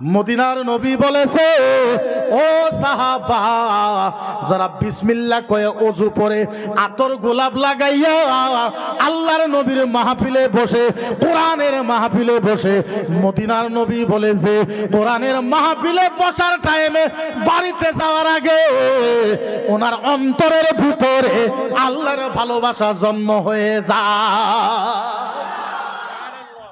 মদিনার নবী বলেছে, ও সাহাবা, যারা বিসমিল্লাহ কয়ে অজু পরে আতর গোলাপ লাগাইয়া আল্লাহর নবীর মাহফিলে বসে, কোরআনের মাহফিলে বসে, মদিনার নবী বলেছে, কোরআনের মাহফিলে বসার টাইমে বাড়িতে যাওয়ার আগে ওনার অন্তরের ভিতরে আল্লাহর ভালোবাসা জন্ম হয়ে যায়।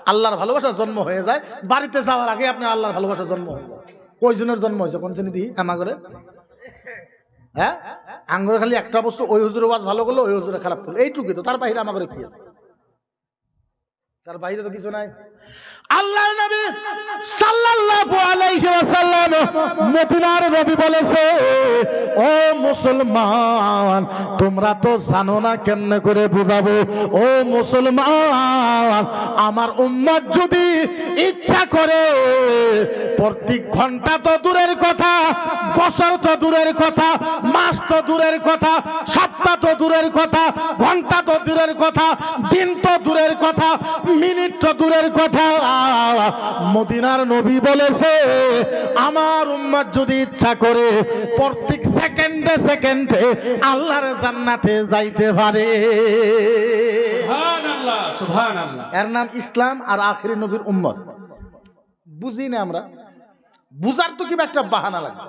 আল্লাহর ভালোবাসার জন্ম হয়ে যায়, বাড়িতে যাওয়ার আগে আপনার আল্লাহর ভালোবাসার জন্ম হয়ে যায় জন্ম হয়েছে কোন শ্রেণি দিই আমাগরে হ্যাঁ? আঙ্গুরে খালি একটা বস্তু, ওই হুজুরের ওয়াজ ভালো করল, ওই হুজুরে খারাপ করল। এইটুকুই তো, তার বাইরে আমাগরে কি আছে? তার বাইরে তো কিছু নাই। আল্লাহ নবী সাল্লাল্লাহু আলাইহি ওয়াসাল্লাম মদিনার নবী বলেছে, ও মুসলমান, তোমরা তো জানো না কেমনে করে বুঝাবো? ও মুসলমান, আমার উম্মত যদি ইচ্ছা করে প্রত্যেক ঘণ্টা তো দূরের কথা, বছর তো দূরের কথা, মাস তো দূরের কথা, সপ্তাহ তো দূরের কথা, ঘণ্টা তো দূরের কথা, দিন তো দূরের কথা, মিনিট তো দূরের কথা মদিনার নবী বলেছে আমার উম্মত যদি ইচ্ছা করে প্রত্যেক সেকেন্ডে সেকেন্ডে আল্লাহর জান্নাতে যাইতে পারে। এর নাম ইসলাম আর আখরি নবীর উম্মত। বুঝি না আমরা? বুঝার তো কিবা একটা বাহানা লাগবে?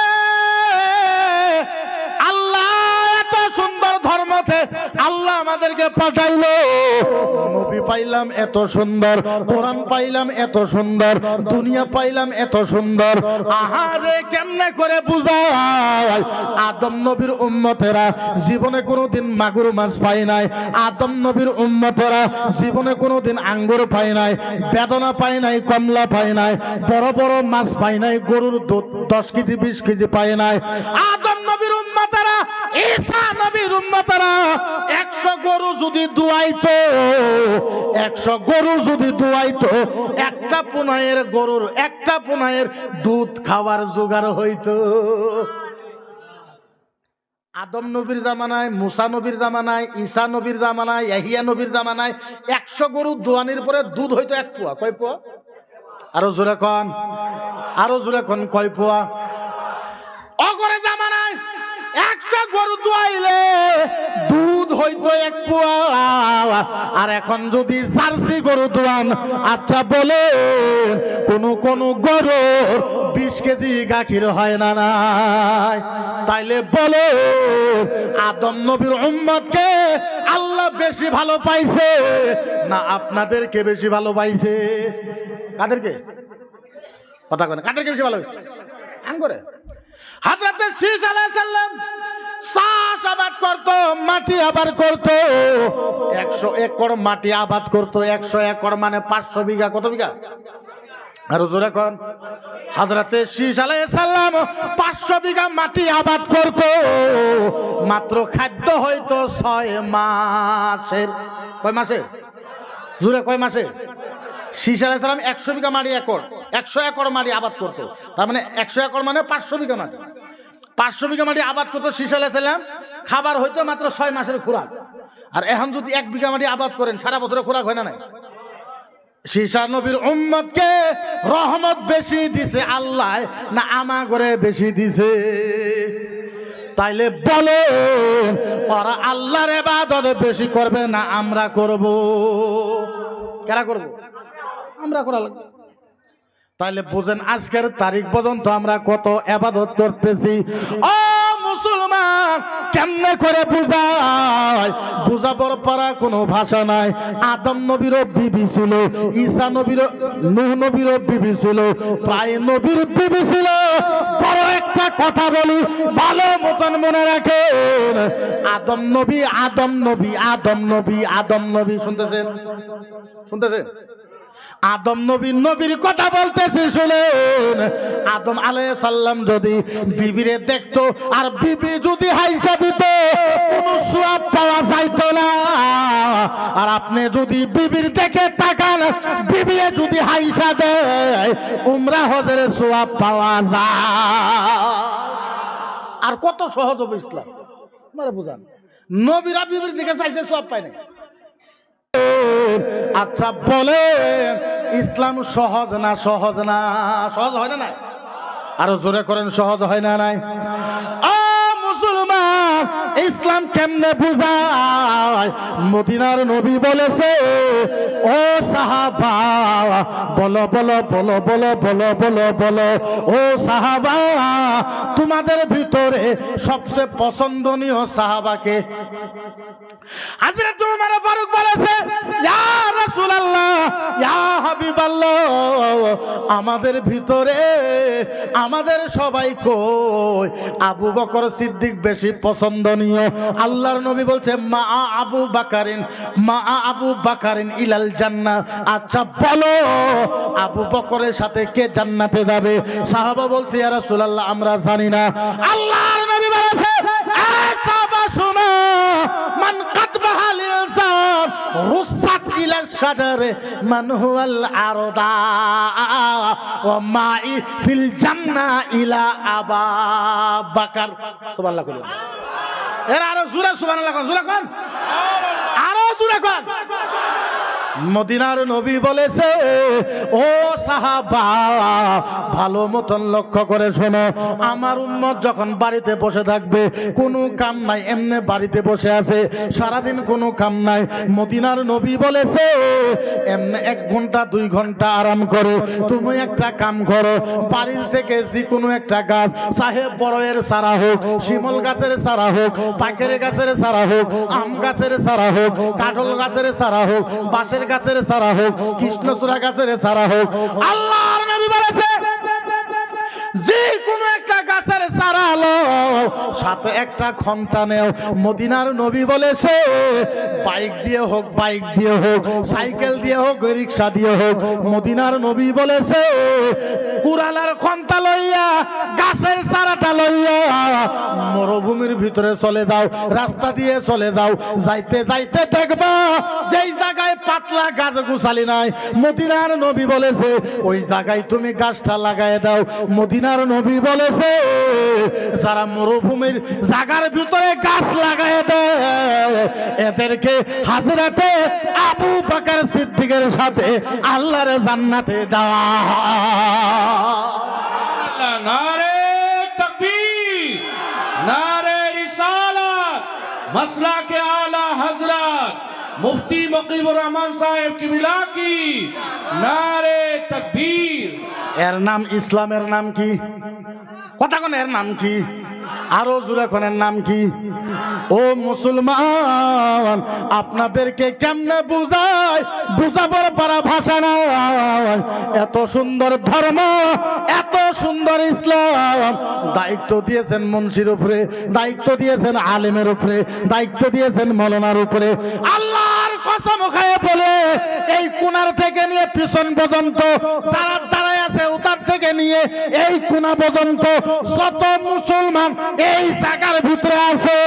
আল্লাহ আমাদেরকে পাঠাইলো। নবী পাইলাম এত সুন্দর, কোরআন পাইলাম এত সুন্দর, দুনিয়া পাইলাম এত সুন্দর। আহারে, কেমনে করে বুঝায়? আদম নবীর উম্মতেরা জীবনে কোনোদিন মাগুর মাছ পায় নাই। আদম নবীর উম্মতেরা জীবনে কোনোদিন আঙ্গুর পায় নাই, বেদনা পায় নাই, কমলা পায় নাই, বড় বড় মাছ পায় নাই, গরুর দুধ দশ কেজি, বিশ কেজি পায় নাই। আদম নবীর উম্মতেরা, ঈসা নবীর উম্মতেরা একশো গরু যদি দুয়াইতো, একশো গরু যদি দুয়াইতো, একটা পুনায়ের গরুর, একটা পুনায়ের দুধ খাওয়ার জোগাড় হইতো। আদম নবীর জামানায়, মুসা নবীর জামানায়, ঈসা নবীর জামানায়, ইয়াহিয়া নবীর জামানায় একশো গরু দোয়ানির পরে দুধ হইতো এক পোয়া। কয় পোয়া? আরও জোরে কন। আরও জোরে কন, কয় পোয়া? অগরে জামানায় একশো গরু দোয়াইলে দুধ হইতো এক পোয়া। আর এখন যদি জার্সি গরু দোয়ান আচ্ছা বলে, কোন কোন গরুর বিশ কেজি গাখির হয় না নাই। তাইলে বলে, আদম নবীর উম্মতকে আল্লাহ বেশি ভালো পাইছে না আপনাদেরকে বেশি ভালো পাইছে? কাদেরকে? কথা কেন কাদেরকে বেশি ভালো হয়েছে আঙ্গরে। হাজরাতে শীষ আলাইসাল্লাম চাষ আবাদ করতো, মাটি আবাদ করতো। একশো একর মাটি আবাদ করতো, একশো একর মানে পাঁচশো বিঘা, কত বিঘা? জোরে পাঁচশো বিঘা মাটি আবাদ মাত্র খাদ্য হয়তো ছয় মাসের। কয় মাসের? জোরে কয় মাসের? শীষ আলাইসাল্লাম একশো বিঘা মাটি একর, একশো একর মাটি আবাদ করতো। তার মানে একশো একর মানে পাঁচশো বিঘা মাটি। পাঁচশো বিঘা মাটি আবাদ করতো আলাইসাল্লাম খাবার হয়তো মাত্র ছয় মাসের খোরাক। আর এখন যদি এক বিঘা মাটি আবাদ করেন, সারা বছরে খোরাক হয় না নাই? শীষা নবীর উম্মতকে রহমত বেশি দিছে আল্লাহ, না আমা করে বেশি দিছে। তাইলে বলে ওরা আল্লাহর এবাদত বেশি করবে না আমরা করব। কেরা করব? আমরা করা লাগবে। তাইলে বুঝেন আজকের তারিখ পর্যন্ত আমরা কত আবাদত করতেছি। ও মুসলমান, কেমনে করে বুঝায়? বুঝাবার পারা কোনো ভাষা নাই। আদম নবীরও বিবি ছিল, ঈসা নবীরও নূহ নবীরও বিবি ছিল, প্রায় নবীর বিবি ছিল। বড় একটা কথা বলি, ভালো মতন মনে রাখেন। আদম নবী আদম নবী আদম নবী আদম নবী, শুনতেছেন? শুনতেছেন? আদম নবী নবীর কথা বলতেছে, শুনেন। আদম আলাইহিস সালাম যদি বিবিরে দেখতো, আর বিবি যদি হাইসা দিত, কোনো পাওয়া যাইতো না। আর আপনি যদি বিবির দেখে তাকান, বিবিরে যদি হাইসা দেয়, উমরা হজের সওয়াব পাওয়া যায়। আর কত সহজ হবে ইসলাম? মারে বুঝান। নবীরা বিবির দিকে চাইছে সব পায় নাই। আচ্ছা বলে ইসলাম সহজ না সহজ না? সহজ হয় না আরও জোরে করেন, সহজ হয় না নাই? মুসলমান ইসলাম কেমনে বুঝায়? মদিনার নবী বলেছে, ও সাহাবা, বলো বলো বলো বলো বলো বলো বলো, ও সাহাবা, তোমাদের ভিতরে সবচেয়ে পছন্দনীয় সাহাবাকে আমাদের ভিতরে, আমাদের সবাই কই? আবু বকর সিদ্দিক বেশি পছন্দনীয় আল্লাহর নবী বলছে, মা আবু বাকারিন, মা আবু বাকারিন ইলাল জান্নাহ। আচ্ছা বলো, আবু বকরের সাথে কে জান্নাতে যাবে? সাহাবা বলছে, ইয়া রাসূলুল্লাহ, আমরা জানি না। আল্লাহর নবী বলেছে মান কাতবাহা লিনসান রুসাত ইলা শাজারে, মান হুয়াল আরদা, ওয়া মাই ফিল ইলা আবা বাকার। সুবহানাল্লাহ এর আরও জোরে সুবান লাগান জোরে কোন মদিনার নবী বলেছে, ও সাহাবা, ভালো মতন লক্ষ্য করে শোনো। আমার উম্মত যখন বাড়িতে বসে থাকবে, কোনো কাম নাই, এমনি বাড়িতে বসে আছে। সারাদিন কোনো কাম নাই। মদিনার নবী বলেছে, এমনি এক ঘণ্টা, দুই ঘণ্টা আরাম করো। তুমি একটা কাম করো। বাড়ির থেকে যে কোনো একটা গাছ সাহেব বড়ের সারা হোক, শিমল গাছের সারা হোক পাখের গাছের সারা হোক, আম গাছের সারা হোক, কাঠল গাছের সারা হোক, বাঁশের গাছের সারা হোক সারা হোক বলেছে যে কোনো একটা গাছের চারা লো, সাথে একটা খন্তা নেও। মদিনার নবী বলেছে, বাইক দিয়ে হোক, বাইক দিয়ে হোক, সাইকেল দিয়ে হোক, রিক্সা দিয়ে হোক। মদিনার নবী বলেছে কুরালার খন্তা লইয়া, গাছের চারাটা লইয়া মরুভূমির ভিতরে চলে যাও, রাস্তা দিয়ে চলে যাও, যাইতে যাইতে দেখবা যেই জায়গায় পাতলা গাছ গুছালি নাই, মদিনার নবী বলেছে, ওই জায়গায় তুমি গাছটা লাগাই দাও। মদিনার নবী বলেছে, যারা মরুভূমির জায়গার ভিতরে গাছ লাগাই দেয়, এদেরকে হাজরাতে আবু বাকার সিদ্দিকের সাথে আল্লাহর জান্নাতে দেওয়া مسلا کے اعلی حضرت مفتی مقیب الرحمان صاحب کی ملا کی نعرے تکبیر এর নাম ইসলামের নাম কি? কথা কোন এর নাম কি? আরও জুড়ে খনের নাম কি? ও মুসলমান, আপনাদেরকে কেমনে বুঝায়? বুঝাবার পারা ভাষা না এত সুন্দর ধর্ম, এত সুন্দর ইসলাম। দায়িত্ব দিয়েছেন মুন্সির উপরে, দায়িত্ব দিয়েছেন আলেমের উপরে, দায়িত্ব দিয়েছেন মলনার উপরে। আল্লাহর কসম খায় বলে, এই কোনার থেকে নিয়ে পিছন পর্যন্ত, যারা দাঁড়ায় আছে উতার থেকে নিয়ে, এই কোনা পর্যন্ত যত মুসলমান এই জায়গার ভিতরে আছে।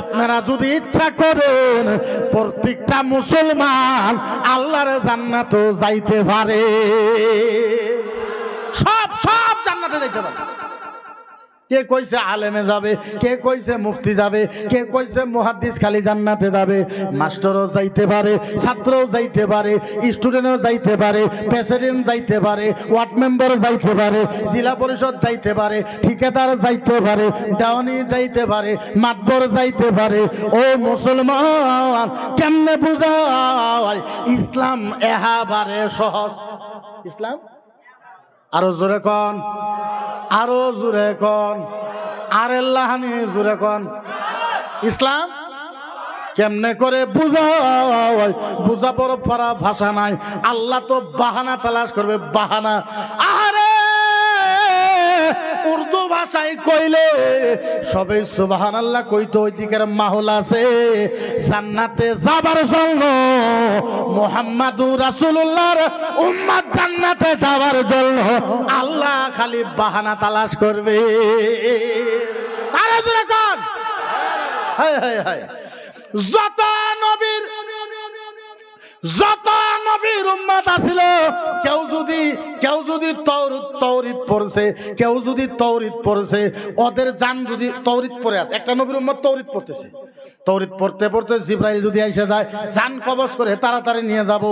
আপনারা যদি ইচ্ছা করেন, প্রত্যেকটা মুসলমান আল্লাহর জান্নাত যাইতে পারে। সব সব জান্নাতে যাইতে পারে কে কইছে আলেমে যাবে, কে কইছে মুফতি যাবে, কে কইছে মুহাদ্দিস খালি জান্নাতে যাবে। মাস্টারও যাইতে পারে, ছাত্রও যাইতে পারে, স্টুডেন্টও যাইতে পারে, প্রেসিডেন্ট যাইতে পারে, ওয়ার্ড মেম্বার যাইতে পারে, জেলা পরিষদ যাইতে পারে, ঠিকাদার যাইতে পারে, দেওয়ানি যাইতে পারে, মাতবর যাইতে পারে। ও মুসলমান, কেমনে বুঝায়? ইসলাম এহাবারে সহজ। ইসলাম? আরও জোরে কন। আরও জোরে কন। আর আল্লাহানি জোরে কন। ইসলাম, কেমনে করে বুঝায় বুঝাবার পারা ভাষা নাই। আল্লাহ তো বাহানা তালাশ করবে, বাহানা। আরে উর্দু ভাষা ভাষায় কইলে সবে সুবাহান আল্লাহ কইতো ওই দিকের মাহল আছে, জান্নাতে যাবার জন্য মোহাম্মদুর রাসূলুল্লাহর উম্মাদ জান্নাতে যাবার জন্য আল্লাহ খালি বাহানা তালাশ করবে। আরে জোরে কর হায় হায় হায়। যত নবীর যত নবীর উম্মত আছিল, কেউ যদি কেউ যদি তৌরিত তৌরিত পড়ছে, কেউ যদি তৌরিত পড়ছে, ওদের জান যদি তৌরিত পড়ে আছে, একটা নবীর উম্মত তৌরিত পড়তেছে। তৌরিত পড়তে পড়তে জিব্রাইল যদি আইসে যায় জান কবজ করে তাড়াতাড়ি নিয়ে যাব।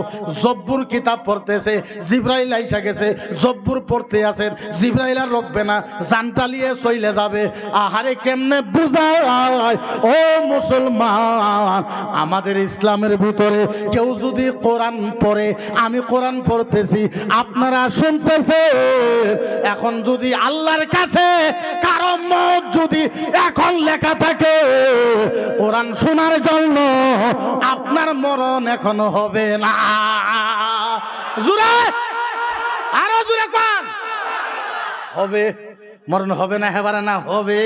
জব্বুর কিতাব পড়তেছে, জিব্রাইল আইসা গেছে, জব্বুর পড়তে আছেন, জিব্রাইল আর রকবে না জান টালিয়ে চইলে যাবে। আহারে কেমনে বুঝায়? ও মুসলমান, আমাদের ইসলামের ভিতরে কেউ যদি কোরআন পড়ে, আমি কোরআন পড়তেছি, আপনারা শুনতেছে এখন যদি আল্লাহর কাছে কারও মত যদি এখন লেখা থাকে, কোরআন শোনার জন্য আপনার মরণ এখন হবে না। জুড়ে আরও জুড়ে কন। হবে। মরণ হবে না হেবারে না, হবে।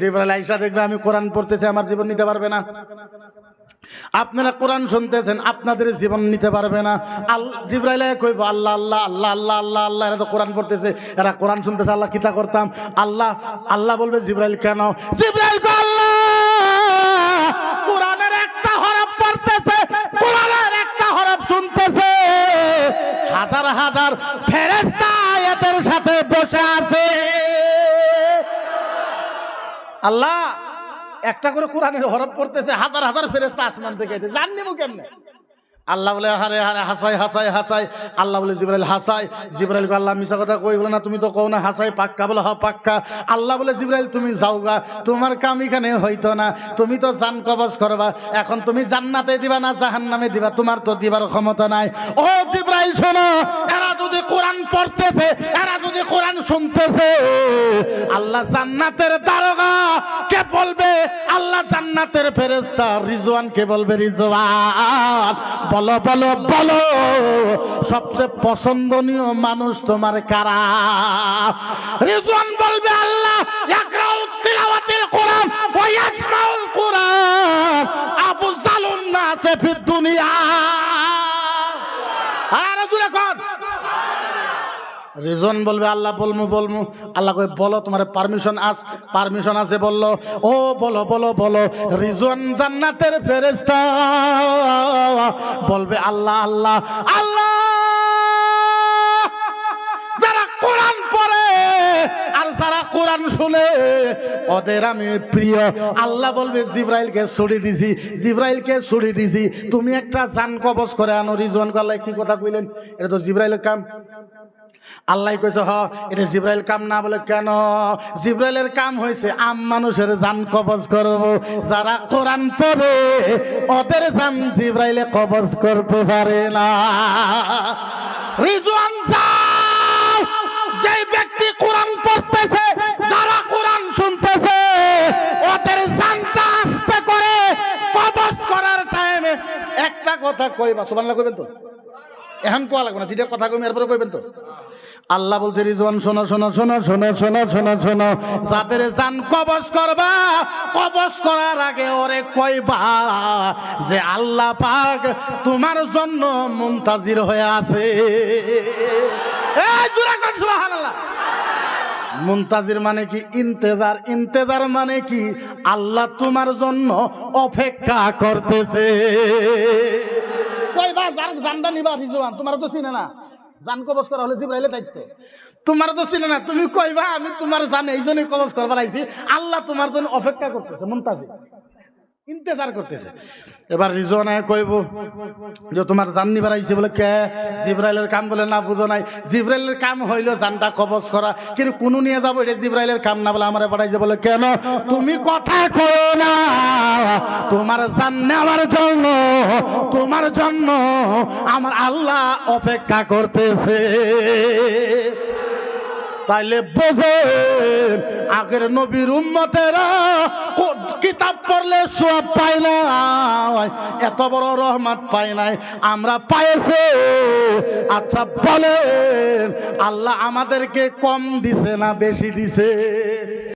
জিব্রাইল আইসা দেখবে, আমি কোরআন পড়তেছি, আমার জীবন নিতে পারবে না। আপনারা কোরআন শুনতেছেন, আপনাদের জীবন নিতে পারবে না। আল জিব্রাইল কইব, আল্লাহ আল্লাহ আল্লাহ আল্লাহ আল্লাহ আল্লাহ, এরা তো কোরআন পড়তেছে, এরা কোরআন শুনতেছে, আল্লাহ কিতা করতাম? আল্লাহ আল্লাহ বলবে, জিব্রাইল কেন? জিব্রাইল আল্লাহ হাজার ফেরেস্তা এদের সাথে বসে আছে। আল্লাহ, একটা করে কোরআনের হরফ পড়তেছে, হাজার হাজার ফেরেস্তা আসমান থেকে এসে। জান কেমনে? আল্লাহ বলে হারে হারে হাসাই হাসাই হাসাই। আল্লাহ বলে, জিব্রাইল, হাসাই। জিব্রাইল আল্লাহ মিশা কথা কই বলে না, তুমি তো কও না, হাসাই, পাক্কা বলে হ পাক্কা। আল্লাহ বলে, জিব্রাইল, তুমি যাও গা, তোমার কাম এখানে হইতো না, তুমি তো জান কবজ করবা, এখন তুমি জান্নাতে দিবা না, জাহান্নামে দিবা, তোমার তো দিবার ক্ষমতা নাই। ও জিব্রাইল, শোনো, এরা যদি কোরআন পড়তেছে, এরা যদি কোরআন শুনতেছে, আল্লাহ জান্নাতের দারোগা কে বলবে? আল্লাহ জান্নাতের ফেরেস্তা রিজওয়ান কে বলবে? রিজওয়ান। বলো বলো বলো, সবচেয়ে পছন্দনীয় মানুষ তোমার কারা? রিজন বলবে, আল্লাহ ইয়াকরাউ তিলাওয়াতিল কোরআন ওয়া ইয়াসমাউল কোরআন। রিজন বলবে, আল্লাহ বলমু বলমু। আল্লাহ কই বলো, তোমার পারমিশন আস পারমিশন আছে বলল। ও, বলো বলো বলো, রিজন জান্নাতের ফেরেস্তা বলবে, আল্লাহ আল্লাহ আল্লাহ। যারা কোরআন পড়ে আর যারা কোরআন শুনে, ওদের আমি প্রিয়। আল্লাহ বলবে, জিব্রাইলকে ছুড়ে দিছি, জিব্রাইলকে ছুড়ে দিছি। তুমি একটা জান কবজ করে আনো, রিজন আল্লাহ কি কথা কইলেন? এটা তো জিব্রাইলের কাম। আল্লাহ কইছে, হ, এটা জিব্রাইল কাম না বলে কেন? জিব্রাইলের কাম হয়েছে আম মানুষের জান কবজ করব। যারা কোরআন পড়ে, ওদের জান জিব্রাইলে কবজ করতে পারে না। রিজওয়ান যাও যে ব্যক্তি কোরআন পড়তেছে, যারা কোরআন শুনতেছে, ওদের জানটা আস্তে করে কবজ করার টাইমে একটা কথা কইবা, সুবহানাল্লাহ কইবেন তো? এখন কোয়া লাগবে না? যেটা কথা কইবেন এরপরে কইবেন তো। আল্লাহ বলছে, রিজওয়ান, শোনো শোনো শোনো শোনো শোনো শোনো শোনো, যাদের জান কবজ করবা, কবজ করার আগে ওরে কইবা যে আল্লাহ পাক তোমার জন্য মুনতাজির হয়ে আছে। এই জোরে কোন, সুবহানাল্লাহ। মুনতাজির মানে কি? ইন্তেজার। ইন্তেজার মানে কি? আল্লাহ তোমার জন্য অপেক্ষা করতেছে। আল্লাহ তোমার জন্য অপেক্ষা করতেছে করতেছে। এবার কইব যে তোমার জান নিবার বলে কে? জিব্রাইলের কাম বলে না, বুঝো নাই। জিব্রাইলের কাম হইল জানটা কবজ করা, কিন্তু কোনো নিয়ে যাব এটা জিব্রাইলের কাম না বলে আমারে পাঠাইছে বলে কেন? তুমি কথা কও না। তোমার জান নেওয়ার জন্য, তোমার জন্য আমার আল্লাহ অপেক্ষা করতেছে। তাইলে বোঝেন, আগের নবীর উম্মতেরা কো- কিতাব পড়লে সব পায় না এত বড় রহমত পায় নাই। আমরা পাইছে আচ্ছা বলেন, আল্লাহ আমাদেরকে কম দিছে না বেশি দিছে?